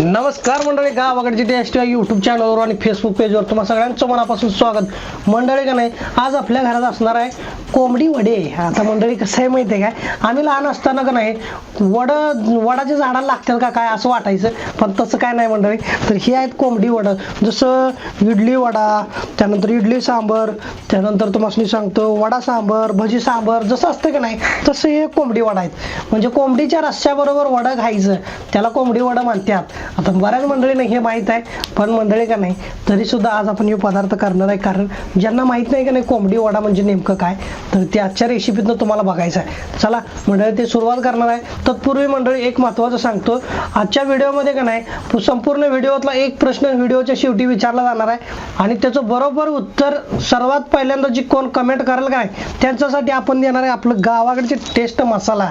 नमस्कार मंडळी गावाकडची टेस्ट यूट्यूब चॅनलवर आणि फेसबुक पेजवर तुम्हाला सगळ्यांचं मनापासून स्वागत. मंडळी का नाही आज आपल्या घरात असणार आहे कोंबडी वडे. आता मंडळी कसं आहे माहिती आहे काय? आम्ही लहान असताना का नाही वड वडाच्या झाडाला लागतील का काय असं वाटायचं पण तसं काय नाही मंडळी. तर हे आहेत कोंबडी वडं. जसं इडली वडा त्यानंतर इडली सांबर त्यानंतर तुम्हाला सांगतो वडा सांबर भजी सांबर जसं असतं का नाही तसं हे कोंबडी वडा आहेत. म्हणजे कोंबडीच्या रस्स्याबरोबर वडं खायचं त्याला कोंबडी वडं म्हणतात. आता बऱ्याच मंडळींना हे माहीत आहे पण मंडळी का नाही तरी सुद्धा आज आपण हे पदार्थ करणार आहे. कारण ज्यांना माहीत नाही का नाही कोंबडी वडा म्हणजे नेमकं काय तर ते आजच्या रेसिपीतनं तुम्हाला बघायचं आहे. चला मंडळी ते सुरुवात करणार आहे. तत्पूर्वी मंडळी एक महत्त्वाचं सांगतो. आजच्या व्हिडिओमध्ये का नाही संपूर्ण व्हिडिओतला एक प्रश्न व्हिडिओच्या शेवटी विचारला जाणार आहे. आणि त्याचं बरोबर उत्तर सर्वात पहिल्यांदा जी कोण कमेंट करेल का नाही त्यांच्यासाठी आपण देणार आहे आपलं गावाकडचे टेस्ट मसाला.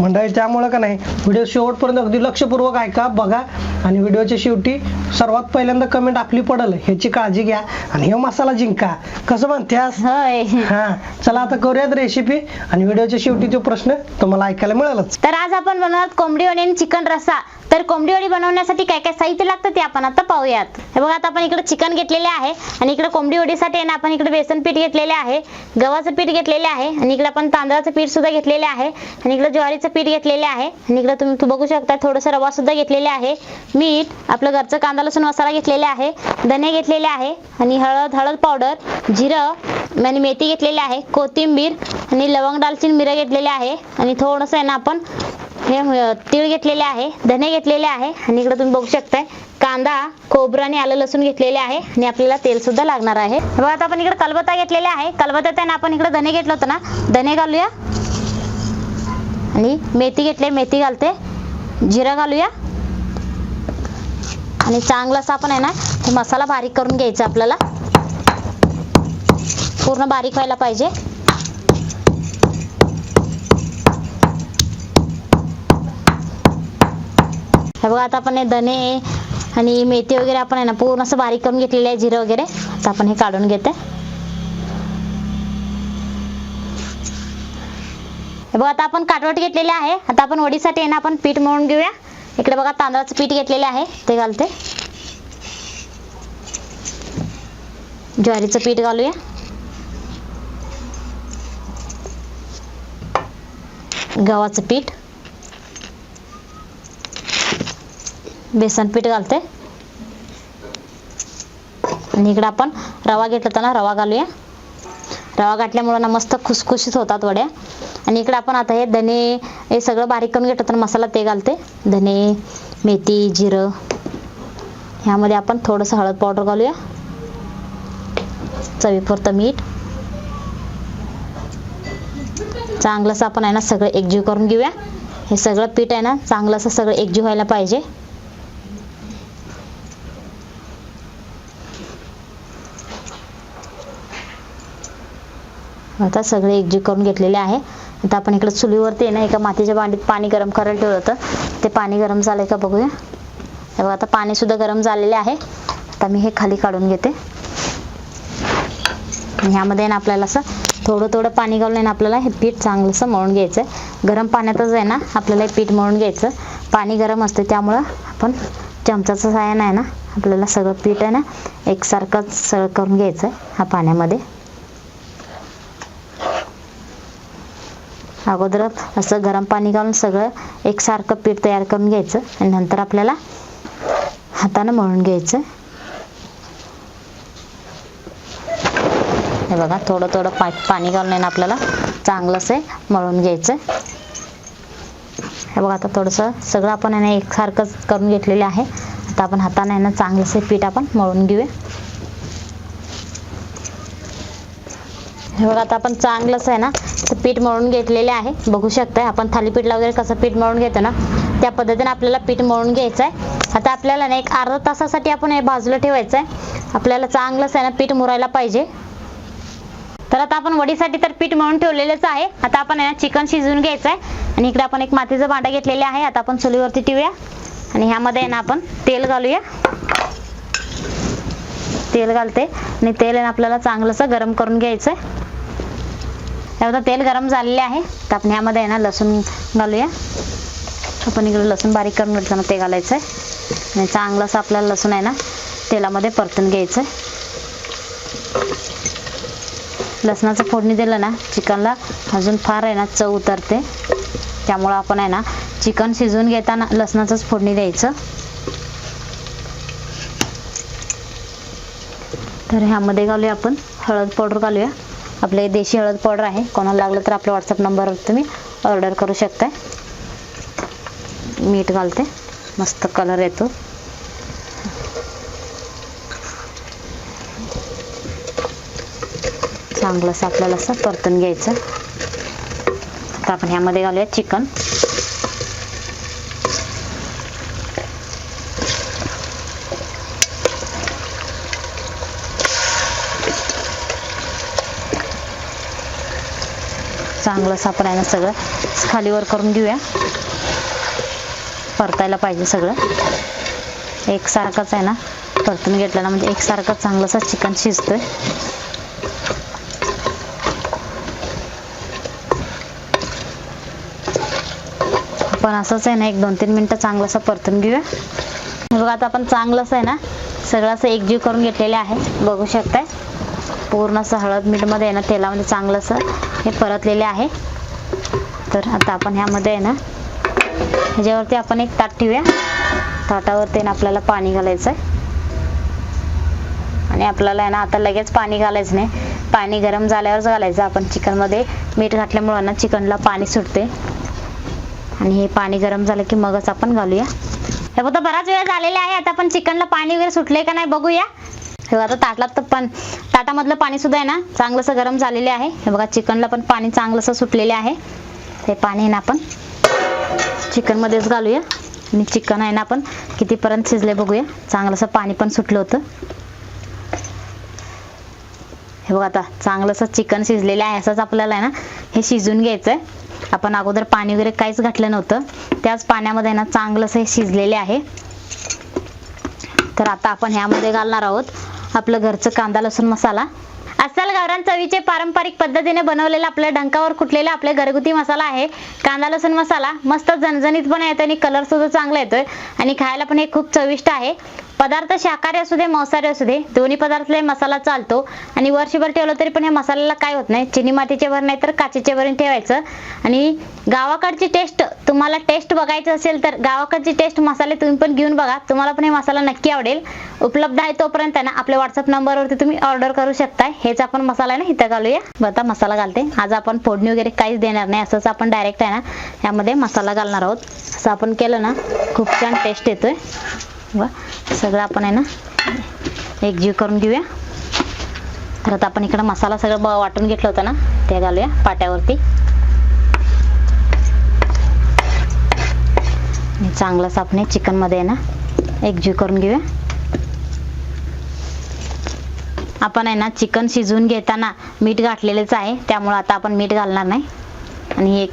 मंडळी त्यामुळं का नाही व्हिडिओ शेवटपर्यंत अगदी लक्षपूर्वक ऐका बघा. आणि व्हिडिओच्या शेवटी सर्वात पहिल्यांदा कमेंट आपली पडल. ह्याची काळजी घ्या आणि हे मसाला जिंका. कसं म्हणत्यास? होय. हा चला आता करूयात रेसिपी आणि व्हिडिओच्या शेवटी तो प्रश्न तुम्हाला ऐकायला मिळेलच. तर आज आपण बनवणार कोंबडी वडी आणि चिकन रस्सा. तर कोंबडी वडी बनवण्यासाठी काय काय साहित्य लागतं ते आपण आता पाहूयात. हे बघा आता आपण इकडे चिकन घेतलेले आहे आणि इकडे कोंबडी वडीसाठी आहे ना आपण इकडे बेसन पीठ घेतलेले आहे गव्हाचं पीठ घेतलेले आहे आणि इकडे आपण तांदळाचं पीठ सुद्धा घेतलेले आहे आणि इकडे ज्वारीचं पीठ घेतलेले आहे आणि इकडे तुम्ही तू बघू शकता थोडंसं रवा सुद्धा घेतलेले आहे. मीठ आपलं घरचं कांदा लसूण मसाला घेतलेले आहे धने घेतलेले आहे आणि हळद हळद पावडर जिरं आणि मेथी घेतलेली आहे कोथिंबीर आणि लवंग दालचिनी मिरं घेतलेले आहे आणि थोडंसं आहे ना आपण हे तीळ घेतलेले आहे धने घेतलेले आहे आणि इकडे तुम्ही बघू शकताय कांदा खोबरं आणि आलं लसूण घेतलेले आहे आणि आपल्याला तेल सुद्धा लागणार आहे. बघा आता आपण इकडे कलबत्ता घेतलेला आहे कलबत्त्यात आहे ना आपण इकडे धने घेतलं होतं ना धने घालूया आणि मेथी घेतले मेथी घालते जिरं घालूया आणि चांगलं आपण आहे ना हे मसाला बारीक करून घ्यायचा आपल्याला. पूर्ण बारीक व्हायला पाहिजे. हे बघा आता आपण हे धने आणि मेथी वगैरे आपण आहे ना पूर्ण असं बारीक करून घेतलेले आहे जिरं वगैरे. आता आपण हे काढून घेते. हे बघा आता आपण काटवट घेतलेले आहे. आता आपण वडीसाठी आहे ना आपण पीठ मळून घेऊया. इकडे बघा तांदळाचं पीठ घेतलेले आहे. ते घालते. ज्वारीचं पीठ घालूया. गव्हाचं पीठ. बेसन पीठ घालते. आणि इकडे आपण रवा घेतला होता ना रवा घालूया. रवा घातल्यामुळे ना मस्त खुसखुशीत होतात वड्या. आणि इकडे आपण आता हे धने हे सगळं बारीक करून घेतो तर मसाला ते घालते. धने मेथी जिरं. ह्यामध्ये आपण थोडंसं हळद पावडर घालूया. चवीपुरतं मीठ. चांगलंसं आपण आहे ना सगळं एकजीव करून घेऊया. हे सगळं पीठ आहे ना चांगलं असं सगळं एकजीव व्हायला पाहिजे. आता सगळे एकजीव करून घेतलेले आहे. आता आपण इकडे चुलीवरती आहे ना एका मातीच्या भांडीत पाणी गरम करायला ठेवलं होतं. ते पाणी गरम झालंय का बघूया. बघा आता पाणी सुद्धा गरम झालेले आहे. आता मी हे खाली काढून घेते. ह्यामध्ये ना आपल्याला असं थोडं थोडं पाणी घालून आहे ना आपल्याला हे पीठ चांगलंसं मळून घ्यायचं आहे गरम पाण्यातच आहे ना आपल्याला हे पीठ मळून घ्यायचं. पाणी गरम असते त्यामुळं आपण चमचाचं साहाय्यानं आहे ना आपल्याला सगळं पीठ आहे ना एकसारखंच सगळं करून घ्यायचं आहे ह्या पाण्यामध्ये. अगोदर असं गरम पाणी घालून सगळं एकसारखं पीठ तयार करून घ्यायचं आणि नंतर आपल्याला हातानं मळून घ्यायचं. हे बघा थोडं थोडं पा पाणी घालून आहे ना आपल्याला चांगलंच आहे मळून घ्यायचं. हे बघा आता थोडंसं सगळं आपण आहे ना एकसारखंच करून घेतलेले आहे. आता आपण हाताने आहे ना चांगलंसं पीठ आपण मळून घेऊया. हे बघा आता आपण चांगलंच आहे ना? ते पीठ मळून घेतलेले आहे. बघू शकताय आपण थालीपीठला वगैरे कसं पीठ मळून घेतो ना? त्या पद्धतीने आपल्याला पीठ मळून घ्यायचं आहे आता आपल्याला ना एक अर्धा तासासाठी आपण हे बाजूला ठेवायचं आहे आपल्याला चांगलंच आहे ना पीठ मुरायला पाहिजे. तर आता आपण वडीसाठी तर पीठ मळून ठेवलेलंच आहे. आता आपण आहे ना चिकन शिजवून घ्यायचं आहे आणि इकडे आपण एक मातीचं भांडं घेतलेले आहे. आता आपण चुलीवरती ठेवूया. आणि ह्यामध्ये आहे ना आपण तेल घालूया. तेल घालते. आणि तेल आहे ना आपल्याला चांगलंसं गरम करून घ्यायचं आहे आता तेल गरम झालेले आहे. तर आपण ह्यामध्ये आहे ना लसूण घालूया. आपण इकडे लसूण बारीक करून घेतलं ना ते घालायचं आहे आणि चांगलंसं आपल्याला लसूण आहे ना तेलामध्ये परतून घ्यायचं आहे लसणाचं फोडणी दिलं ना चिकनला अजून फार आहे ना चव उतरते. त्यामुळं आपण आहे ना चिकन शिजवून घेताना लसणाचंच फोडणी द्यायचं. तर ह्यामध्ये घालूया आपण हळद पावडर घालूया. आपले देशी हळद पावडर आहे. कोणाला लागलं तर आपल्या व्हॉट्सअप नंबरवर तुम्ही ऑर्डर करू शकताय. मीठ घालते. मस्त कलर येतो. चांगलंसं आपल्याला असं परतून घ्यायचं. आता आपण ह्यामध्ये घालूया चिकन. चांगलं आपण आहे ना सगळं खालीवर करून घेऊया. परतायला पाहिजे सगळं. एकसारखंच आहे ना? परतून घेतलं ना म्हणजे एकसारखं चांगलंसं चिकन शिजतोय. पण असंच आहे ना एक दोन तीन मिनटं चांगलंसं परतून घेऊया. बघा आता आपण चांगलंच आहे ना सगळं असं एकजीव करून घेतलेले आहे. बघू शकताय. पूर्ण असं हळद मीठमध्ये आहे ना तेलामध्ये चांगलं असं हे परतलेले आहे. तर आता आपण ह्यामध्ये आहे ना ह्याच्यावरती आपण एक ताट ठेवूया. ताटावरती आहे ना आपल्याला पाणी घालायचं आहे आणि आपल्याला आहे ना आता लगेच पाणी घालायचं नाही. पाणी गरम झाल्यावरच घालायचं. आपण चिकनमध्ये मीठ घातल्यामुळं ना चिकनला पाणी सुटते आणि हे पाणी गरम झालं की मगच आपण घालूया. हे बघा बराच वेळ झालेला आहे. आता आपण चिकनला पाणी वगैरे सुटले का नाही बघूया. हे बघा आता ताटलात तर पण ताटामधलं पाणी सुद्धा आहे ना चांगलंसं गरम झालेले आहे. हे बघा चिकनला पण पाणी चांगलंसं सुटलेले आहे. ते पाणी आहे ना आपण चिकनमध्येच घालूया. आणि चिकन आहे ना आपण कितीपर्यंत शिजले बघूया. चांगलंसं पाणी पण सुटलं होतं. हे बघा आता चांगलंसं चिकन शिजलेलं आहे. असंच आपल्याला आहे ना हे शिजून घ्यायचं आहे आपण अगोदर पाणी वगैरे काहीच घातलं नव्हतं. त्याच पाण्यामध्ये ना चांगलंसं हे शिजलेले आहे. तर आता आपण ह्यामध्ये घालणार आहोत आपलं घरचं कांदा लसूण मसाला. अस्सल गावरान चवीचे पारंपरिक पद्धतीने बनवलेला आपल्या डंकावर कुटलेला आपल्या घरगुती मसाला आहे. कांदा लसूण मसाला मस्त झणझणीत पण येतो आणि कलर सुद्धा चांगला येतोय. आणि खायला पण हे खूप चविष्ट आहे. पदार्थ शाकाहारी असू दे मांसाहारी असू दे दोन्ही पदार्थाला मसाला चालतो. आणि वर्षभर ठेवलं तरी पण या मसाल्याला काय होत नाही? चिनी मातीचे भर नाही तर काचेचे भरून ठेवायचं. आणि गावाकडची टेस्ट तुम्हाला टेस्ट बघायची असेल तर गावाकडची टेस्ट मसाले तुम्ही पण घेऊन बघा. तुम्हाला पण हे मसाला नक्की आवडेल. उपलब्ध आहे तोपर्यंत ना आपल्या व्हॉट्सअप नंबरवरती तुम्ही ऑर्डर करू शकताय. हेच आपण मसाला ना इथं घालूया. बरं, मसाला घालते. आज आपण फोडणी वगैरे काहीच देणार नाही. असंच आपण डायरेक्ट आहे ना यामध्ये मसाला घालणार आहोत. असं आपण केलं ना खूप छान टेस्ट येतोय. व सगळं आपण आहे ना एकजीव करून घेऊया. तर आता आपण इकडं मसाला सगळं ब- वाटून घेतलं होतं ना ते घालूया पाट्यावरती. आणि चांगलंच आपण चिकनमध्ये आहे ना एकजीव करून घेऊया. आपण आहे ना चिकन शिजवून घेताना मीठ घातलेलेच आहे त्यामुळे आता आपण मीठ घालणार नाही. आणि एक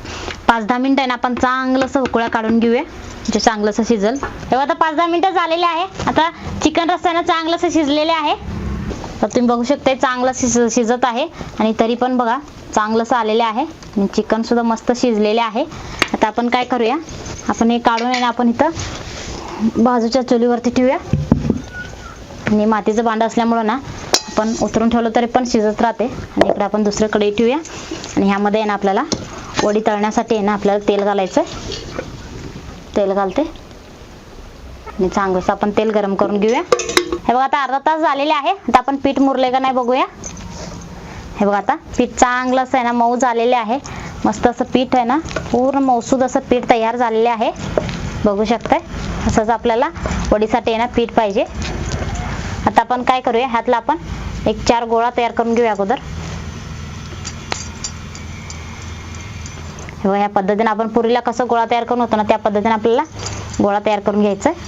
पाच दहा मिनिटं आहे ना आपण चांगलंसं उकळा काढून घेऊया. म्हणजे चांगलंसं शिजल. तेव्हा आता पाच दहा मिनिटं झालेले आहे. आता चिकन रस्त्यानं चांगलंसं शिजलेले आहे. तर तुम्ही बघू शकता चांगलं शिज शिजत आहे. आणि तरी पण बघा चांगलंसं आलेलं आहे. आणि चिकन सुद्धा मस्त शिजलेले आहे. आता आपण काय करूया? आपण हे काढून आहे ना आपण इथं बाजूच्या चुलीवरती ठेवूया. आणि मातीचं भांडं असल्यामुळं ना आपण उतरून ठेवलं तरी पण शिजत राहते. आणि इकडे आपण दुसऱ्याकडे ठेवूया. आणि ह्यामध्ये आहे ना आपल्याला वडी तळण्यासाठी आहे ना आपल्याला तेल घालायचं तेल घालते. आणि चांगलंच आपण तेल गरम करून घेऊया. हे बघा आता अर्धा तास झालेले आहे. आता आपण पीठ मुरले का नाही बघूया. हे बघा आता पीठ चांगलं असं आहे ना मऊ झालेले आहे. मस्त असं पीठ आहे ना पूर्ण मौसूद असं पीठ तयार झालेले आहे. बघू शकताय? असंच आपल्याला वडीसाठी आहे ना पीठ पाहिजे. आता आपण काय करूया ह्यातला आपण एक चार गोळा तयार करून घेऊया अगोदर हे बघा, ह्या पद्धतीने आपण पुरीला कसं गोळा तयार करून होतो ना त्या पद्धतीने आपल्याला गोळा तयार करून घ्यायचा. आहे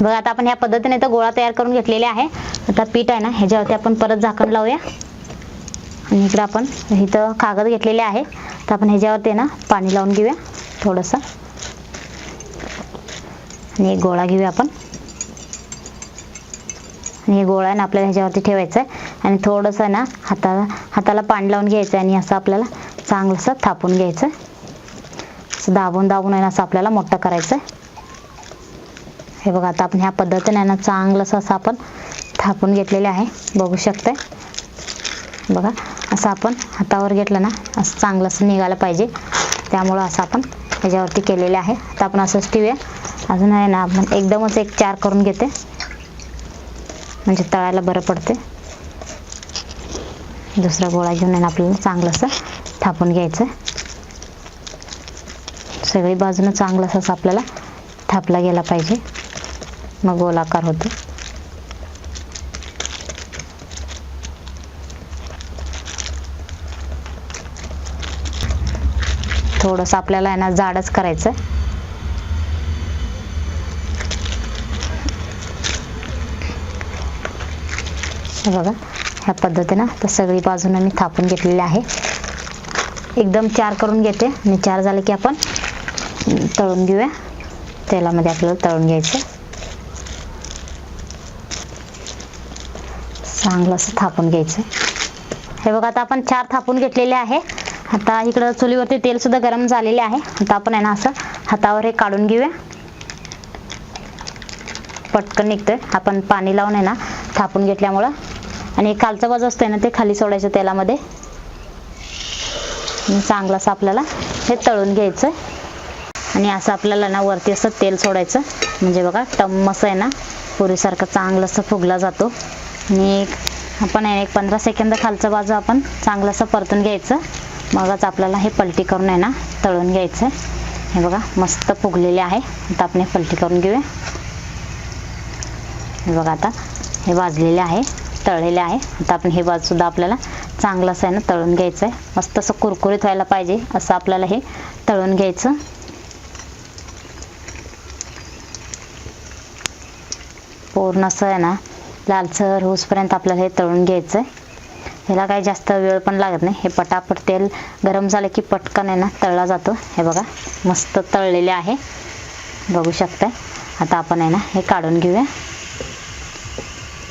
बघा आता आपण ह्या पद्धतीने तर गोळा तयार करून घेतलेले आहे. आता पीठ आहे ना ह्याच्यावरती आपण परत झाकण लावूया. आणि इकडं आपण इथं कागद घेतलेले आहे. तर आपण ह्याच्यावरती ना पाणी लावून घेऊया थोडंसं. आणि एक गोळा घेऊया आपण. हे गोळा आहे ना आपल्याला ह्याच्यावरती ठेवायचं आहे आणि थोडंसं ना हाताला हाताला पाणी लावून घ्यायचं आहे आणि असं आपल्याला चांगलंसं थापून घ्यायचं असं दाबून दाबून आहे ना असं आपल्याला मोठं करायचं हे बघा आता आपण ह्या पद्धतीने आहे ना चांगलंसं असं आपण थापून घेतलेले आहे. बघू शकताय. बघा असं आपण हातावर घेतलं ना असं चांगलंसं निघायला निघालं पाहिजे. त्यामुळं असं आपण ह्याच्यावरती केलेले आहे. आता आपण असंच ठेवूया. अजून आहे ना आपण एकदमच एक चार करून घेते. म्हणजे तळायला बरं पडते दुसरा गोळा घेऊन आहे आपल्याला चांगलंसं थापून घ्यायचं. सगळी बाजूनं चांगलं असं आपल्याला थापला गेला पाहिजे. मग गोलाकार होतो. थोडंसं आपल्याला आहे ना जाडच करायचं हे बघा ह्या पद्धतीनं तर सगळी बाजूनं मी थापून घेतलेली आहे. एकदम चार करून घेते. आणि चार झाले की आपण तळून घेऊया. तेलामध्ये आपल्याला तळून घ्यायचं. चांगलं असं थापून घ्यायचं. हे बघा आता आपण चार थापून घेतलेले आहे. आता इकडं चुलीवरती तेल सुद्धा गरम झालेले आहे. आता आपण आहे ना असं हातावर हे काढून घेऊया. पटकन निघतोय. आपण पाणी लावून आहे ना थापून घेतल्यामुळं आणि खालचा बाजू असतोय ना ते खाली सोडायचं तेलामध्ये. चांगलं असं आपल्याला हे तळून घ्यायचं आणि असं आपल्याला ना वरती असं तेल सोडायचं. म्हणजे बघा टम्मस आहे ना पुरीसारखं चांगलं असं फुगला जातो. आणि आपण आहे ना एक पंधरा सेकंद खालचं बाजू आपण चांगलं असं परतून घ्यायचं. मगच आपल्याला हे पलटी करून आहे ना तळून घ्यायचं हे बघा मस्त फुगलेले आहे. आता आपण हे पलटी करून घेऊया. हे बघा आता हे भाजलेले आहे. तळलेले आहे. आता आपण हे बाजूसुद्धा आपल्याला चांगलं असं आहे ना तळून घ्यायचं आहे. मस्त असं कुरकुरीत व्हायला पाहिजे असं आपल्याला हे तळून घ्यायचं. पूर्ण असं आहे ना लालसर होसपर्यंत आपल्याला हे तळून घ्यायचं आहे. ह्याला काही जास्त वेळ पण लागत नाही. हे पटापट तेल गरम झालं की पटकन आहे ना तळला जातो. हे बघा मस्त तळलेले आहे. बघू शकताय. आता आपण आहे ना हे काढून घेऊया.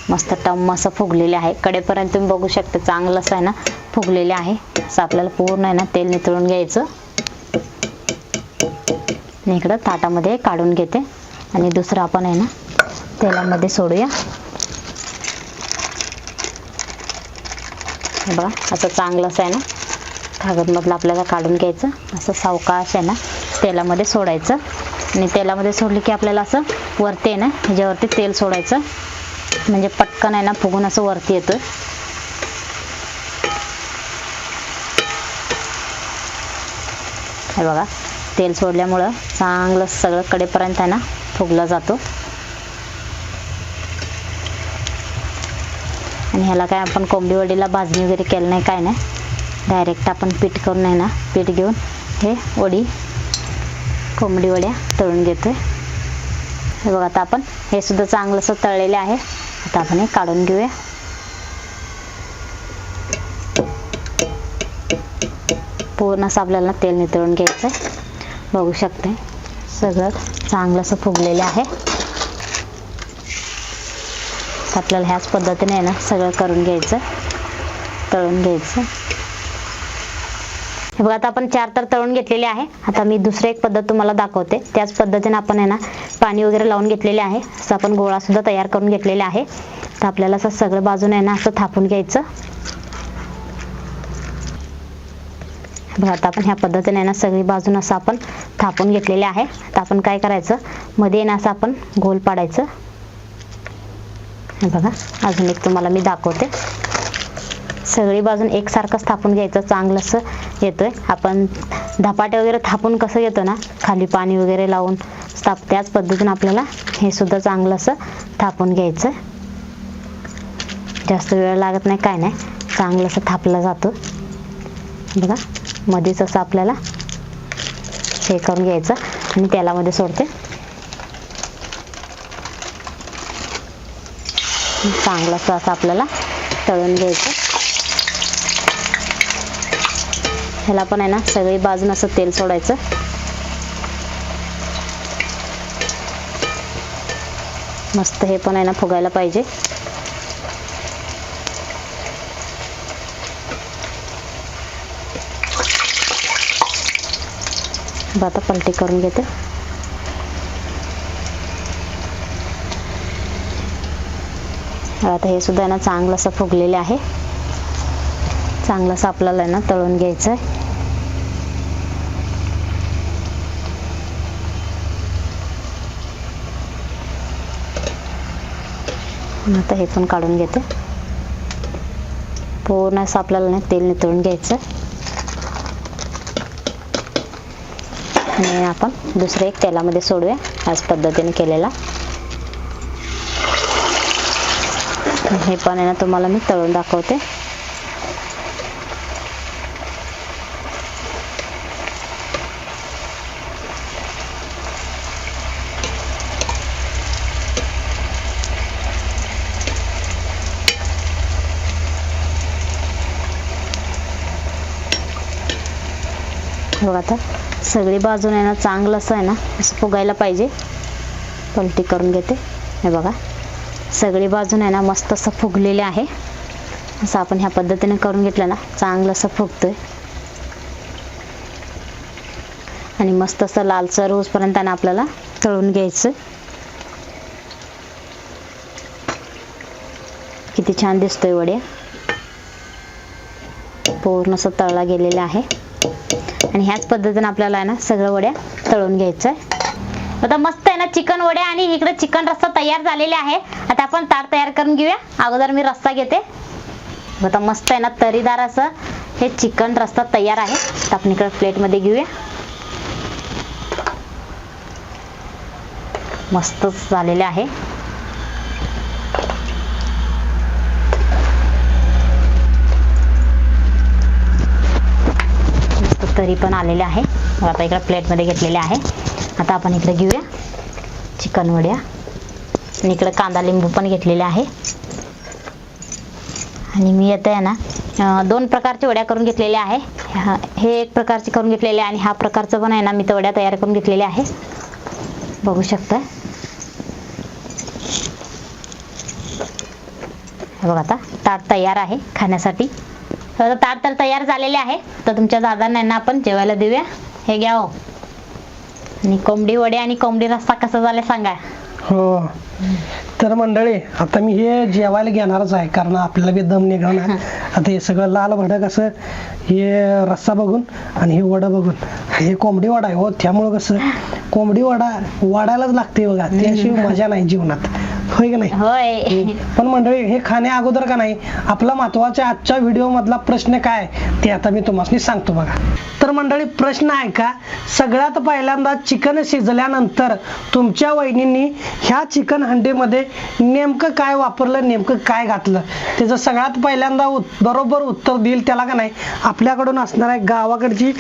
मस्त टम्म असं फुगलेले आहे. कडेपर्यंत तुम्ही बघू शकता चांगलं असं आहे ना फुगलेले आहे. असं आपल्याला पूर्ण आहे ना तेल नितळून घ्यायचं. आणि इकडं ताटामध्ये काढून घेते. आणि दुसरं आपण आहे ना तेलामध्ये सोडूया. बघा असं चांगलं असं आहे ना कागदमधलं आपल्याला काढून घ्यायचं. असं सावकाश आहे ना तेलामध्ये सोडायचं. आणि तेलामध्ये सोडली की आपल्याला असं वरती आहे ना ह्याच्यावरती तेल सोडायचं. म्हणजे पटकन आहे ना फुगून असं वरती येतं हे बघा तेल सोडल्यामुळं चांगलं सगळं कडेपर्यंत आहे ना फुगला जातो. आणि ह्याला काय आपण कोंबडी वडीला भाजणी वगैरे केलं नाही काय नाही. डायरेक्ट आपण पीठ करून आहे ना पीठ घेऊन हे वडी कोंबडी वड्या तळून घेतोय. हे बघा आता आपण हे सुद्धा चांगलं असं तळलेले आहे. आता आपण हे काढून घेऊया. पूर्ण असं आपल्याला तेल नितळून घ्यायचं आहे बघू शकते सगळं चांगलं असं फुगलेलं आहे. आपल्याला ह्याच पद्धतीने आहे ना सगळं करून घ्यायचं. तळून घ्यायचं. हे बघा आता आपण चार तर तळून घेतलेले आहे. आता मी दुसरी एक पद्धत तुम्हाला दाखवते. त्याच पद्धतीने आपण आहे ना पाणी वगैरे लावून घेतलेले आहे. असं आपण गोळा सुद्धा तयार करून घेतलेले आहे. तर आपल्याला असं सगळं बाजून आहे ना असं थापून घ्यायचं. बघा आता आपण ह्या पद्धतीने ना सगळी बाजून असं आपण थापून घेतलेले आहे. आता आपण काय करायचं? मध्ये ना असं आपण गोल पाडायचं. बघा अजून एक तुम्हाला मी दाखवते. सगळी बाजून एकसारखं थापून घ्यायचं चांगलंसं येतोय. आपण धपाटे वगैरे थापून कसं येतो ना खाली पाणी वगैरे लावून ताप त्याच पद्धतीने आपल्याला हे सुद्धा चांगलं असं थापून घ्यायचं. जास्त वेळ लागत नाही काय नाही. चांगलंसं थापला थापलं जातं. बघा मध्येच असं आपल्याला हे करून घ्यायचं आणि तेलामध्ये सोडते. चांगलंसं असं आपल्याला तळून घ्यायचं. ह्याला पण आहे ना सगळी बाजून असं तेल सोडायचं. मस्त हे पण आहे ना फुगायला पाहिजे. आता पलटी करून घेते. आता हे सुद्धा आहे ना चांगलं असं फुगलेले आहे. चांगलं असं आपल्याला आहे ना तळून घ्यायचं आहे आता हे पण काढून घेते. पूर्ण असं आपल्याला नाही तेल नितळून घ्यायचं. आणि आपण दुसरे एक तेलामध्ये सोडूया याच पद्धतीने केलेला. हे पण आहे ना तुम्हाला मी तळून दाखवते. बघा आता. सगळी बाजूने आहे ना चांगलं असं आहे ना असं फुगायला पाहिजे. पलटी करून घेते. हे बघा. सगळी बाजून आहे ना मस्त असं फुगलेले आहे. असं आपण ह्या पद्धतीने करून घेतलं ना चांगलं असं फुगतोय. आणि मस्त असं लालसर होसपर्यंत आहे ना आपल्याला तळून घ्यायचं. किती छान दिसतोय वड्या. पूर्ण असं तळला गेलेला आहे. आणि ह्याच पद्धतीने आपल्याला आहे ना सगळं वड्या तळून घ्यायचं आहे आता मस्त आहे ना चिकन वड्या आणि इकडे चिकन रस्सा तयार झालेले आहे. आता आपण ताट तयार करून घेऊया. अगोदर मी रस्सा घेते. आता मस्त आहे ना तरीदार असं हे चिकन रस्सा तयार आहे. तर आपण इकडे प्लेटमध्ये घेऊया. मस्तच झालेले आहे मस्त तरी पण आलेले आहे. आता इकडं प्लेटमध्ये घेतलेले आहे. आता आपण इकडे घेऊया. चिकन वड्या. आणि इकडं कांदा लिंबू पण घेतलेले आहे. आणि मी येते आहे ना दोन प्रकारचे वड्या करून घेतलेल्या आहे. हे एक प्रकारचे करून घेतलेले आहे आणि हा प्रकारचं पण आहे ना मी तर वड्या तयार करून घेतलेल्या आहे. बघू शकता. हे बघा आता ताट तयार आहे खाण्यासाठी. तर ताट तर तयार झालेले आहे. तर तुमच्या दादांना आपण जेवायला देऊया. हे घ्या हो. आणि कोंबडी वडे आणि कोंबडी रस्सा कसा झाला सांगा. हो. तर मंडळी आता मी हे जेवायला घेणारच आहे कारण आपल्याला बी दम निघणार आता हे सगळं लाल भडक असं हे रस्सा बघून आणि हे वडा बघून. हे कोंबडी वडा आहे हो. त्यामुळं कसं कोंबडी वडा वाढायलाच लागते बघा. त्याशिवाय मजा नाही जीवनात. होय की नाही? होय. पण मंडळी हे खाण्या अगोदर का नाही आपला महत्त्वाच्या आजच्या व्हिडिओ मधला प्रश्न काय? ते आता मी तुम्हाला सांगतो बघा. तर मंडळी प्रश्न आहे का? सगळ्यात पहिल्यांदा चिकन शिजल्यानंतर तुमच्या वहिनींनी ह्या चिकन हंडीमध्ये नेमकं काय वापरलं नेमकं काय घातलं? त्याचं सगळ्यात पहिल्यांदा बरोबर उत्तर देईल त्याला का नाही? आपल्याकडून असणार आहे गावाकडची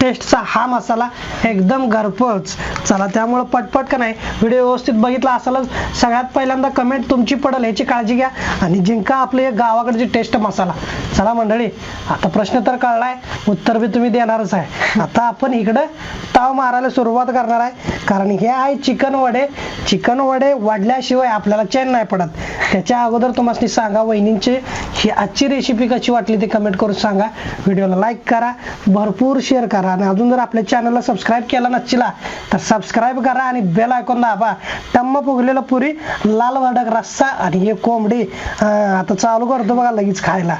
टेस्टचा हा मसाला एकदम घरपोच. चला त्यामुळं पटपट का नाही? व्हिडिओ व्यवस्थित बघितला असेलच सगळ्यात पहिल्यांदा कमेंट तुमची पडेल याची काळजी घ्या. आणि जिंका आपले गावाकडचे गावाकडची टेस्ट मसाला. चला मंडळी आता प्रश्न तर कळलाय उत्तर बी तुम्ही देणारच आहे. आता आपण इकडं ताव मारायला सुरुवात करणार आहे. कारण हे आहे चिकन वडे. चिकन वडे वाढल्याशिवाय आपल्याला चैन नाही पडत. त्याच्या अगोदर तुम्हाला सांगा वहिनींची ही आजची रेसिपी कशी वाटली ते कमेंट करून सांगा. व्हिडिओला लाईक करा भरपूर शेअर करा. आणि अजून जर आपल्या चॅनलला सबस्क्राईब केला नसला तर सबस्क्राईब करा आणि बेल ऐकून दाबा. टम्म फुगलेलं पुरी लाल भडक रस्सा आणि हे कोंबडी. आता चालू करतो बघा लगेच खायला.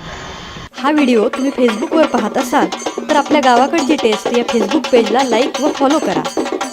हा व्हिडिओ तुम्ही फेसबुकवर पाहत असाल तर आपल्या गावाकडची टेस्ट या फेसबुक पेजला लाईक व फॉलो करा.